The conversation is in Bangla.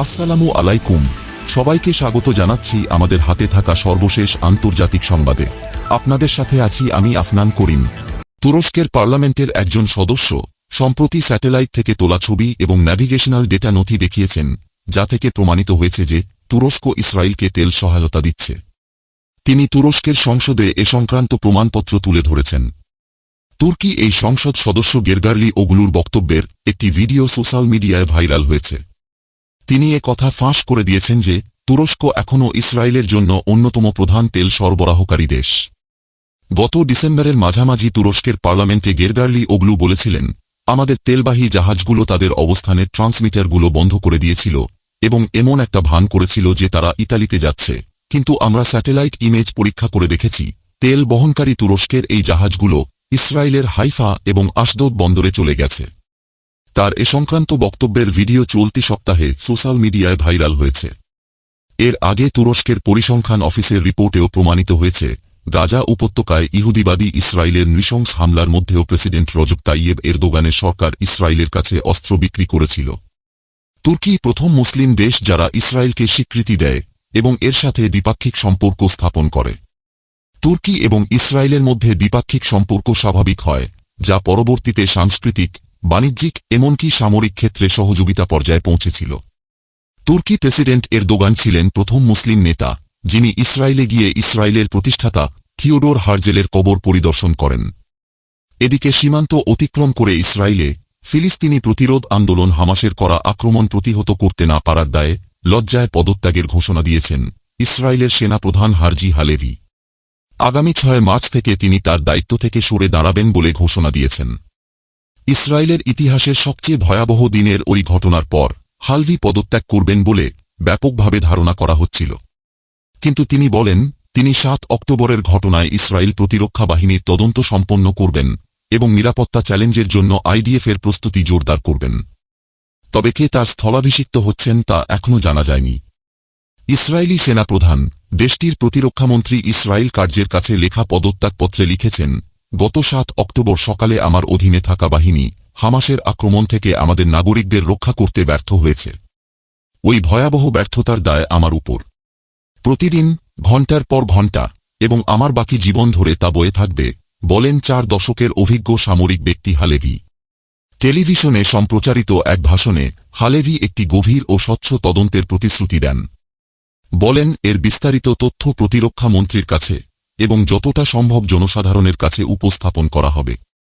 আসসালামু আলাইকুম। সবাইকে স্বাগত জানাচ্ছি আমাদের হাতে থাকা সর্বশেষ আন্তর্জাতিক সংবাদে। আপনাদের সাথে আছি আমি আফনান করিম। তুরস্কের পার্লামেন্টের একজন সদস্য সম্প্রতি স্যাটেলাইট থেকে তোলা ছবি এবং ন্যাভিগেশনাল ডেটা নথি দেখিয়েছেন, যা থেকে প্রমাণিত হয়েছে যে তুরস্ক ইসরায়েলকে তেল সহায়তা দিচ্ছে। তিনি তুরস্কের সংসদে এ সংক্রান্ত প্রমাণপত্র তুলে ধরেছেন। তুর্কি এই সংসদ সদস্য গেরগার্লি ওগুলুর বক্তব্যের একটি ভিডিও সোশ্যাল মিডিয়ায় ভাইরাল হয়েছে। তিনি এ কথা ফাঁস করে দিয়েছেন যে, তুরস্ক এখনও ইসরায়েলের জন্য অন্যতম প্রধান তেল সরবরাহকারী দেশ। গত ডিসেম্বরের মাঝামাঝি তুরস্কের পার্লামেন্টে গেরগার্লি ওগলু বলেছিলেন, আমাদের তেলবাহী জাহাজগুলো তাদের অবস্থানের ট্রান্সমিটারগুলো বন্ধ করে দিয়েছিল এবং এমন একটা ভান করেছিল যে তারা ইতালিতে যাচ্ছে। কিন্তু আমরা স্যাটেলাইট ইমেজ পরীক্ষা করে দেখেছি, তেল বহনকারী তুরস্কের এই জাহাজগুলো ইসরায়েলের হাইফা এবং আশদোদ বন্দরে চলে গেছে। তার এ সংক্রান্ত বক্তব্যের ভিডিও চলতি সপ্তাহে সোশ্যাল মিডিয়ায় ভাইরাল হয়েছে। এর আগে তুরস্কের পরিসংখ্যান অফিসের রিপোর্টেও প্রমাণিত হয়েছে, গাজা উপত্যকায় ইহুদিবাদী ইসরায়েলের নৃশংস হামলার মধ্যেও প্রেসিডেন্ট রজব তাইয়েব এরদোগানের সরকার ইসরায়েলের কাছে অস্ত্র বিক্রি করেছিল। তুর্কি প্রথম মুসলিম দেশ যারা ইসরায়েলকে স্বীকৃতি দেয় এবং এর সাথে দ্বিপাক্ষিক সম্পর্ক স্থাপন করে। তুর্কি এবং ইসরায়েলের মধ্যে দ্বিপাক্ষিক সম্পর্ক স্বাভাবিক হয়, যা পরবর্তীতে সাংস্কৃতিক বাণিজ্যিক এমনকি সামরিক ক্ষেত্রে সহযোগিতা পর্যায়ে পৌঁছেছিল। তুর্কি প্রেসিডেন্ট এরদোগান ছিলেন প্রথম মুসলিম নেতা, যিনি ইসরায়েলে গিয়ে ইসরায়েলের প্রতিষ্ঠাতা থিওডোর হার্জেলের কবর পরিদর্শন করেন। এদিকে সীমান্ত অতিক্রম করে ইসরায়েলে ফিলিস্তিনি প্রতিরোধ আন্দোলন হামাসের করা আক্রমণ প্রতিহত করতে না পারার দায়ে লজ্জায় পদত্যাগের ঘোষণা দিয়েছেন ইসরায়েলের সেনাপ্রধান হারজি হালেভি। আগামী ছয় মার্চ থেকে তিনি তার দায়িত্ব থেকে সরে দাঁড়াবেন বলে ঘোষণা দিয়েছেন। ইসরায়েলের ইতিহাসের সবচেয়ে ভয়াবহ দিনের ওই ঘটনার পর হালভি পদত্যাগ করবেন বলে ব্যাপকভাবে ধারণা করা হচ্ছিল। কিন্তু তিনি বলেন, তিনি সাত অক্টোবরের ঘটনায় ইসরায়েল প্রতিরক্ষা বাহিনীর তদন্ত সম্পন্ন করবেন এবং নিরাপত্তা চ্যালেঞ্জের জন্য আইডিএফের প্রস্তুতি জোরদার করবেন। তবে কে তার স্থলাভিষিক্ত হচ্ছেন তা এখনও জানা যায়নি। ইসরায়েলি সেনাপ্রধান, দেশটির প্রতিরক্ষামন্ত্রী ইসরায়েল কার্যের কাছে লেখা পদত্যাগপত্রে লিখেছেন গত সাত অক্টোবর সকালে আমার অধীনে থাকা বাহিনী হামাসের আক্রমণ থেকে আমাদের নাগরিকদের রক্ষা করতে ব্যর্থ হয়েছে। ওই ভয়াবহ ব্যর্থতার দায় আমার উপর। প্রতিদিন, ঘণ্টার পর ঘণ্টা, এবং আমার বাকি জীবন ধরে তা বয়ে থাকবে, বলেন চার দশকের অভিজ্ঞ সামরিক ব্যক্তি হালেভি। টেলিভিশনে সম্প্রচারিত এক ভাষণে হালেভি একটি গভীর ও স্বচ্ছ তদন্তের প্রতিশ্রুতি দেন। বলেন, এর বিস্তারিত তথ্য প্রতিরক্ষা মন্ত্রীর কাছে। এবং যতটা সম্ভব জনসাধারণের কাছে উপস্থাপন করা হবে।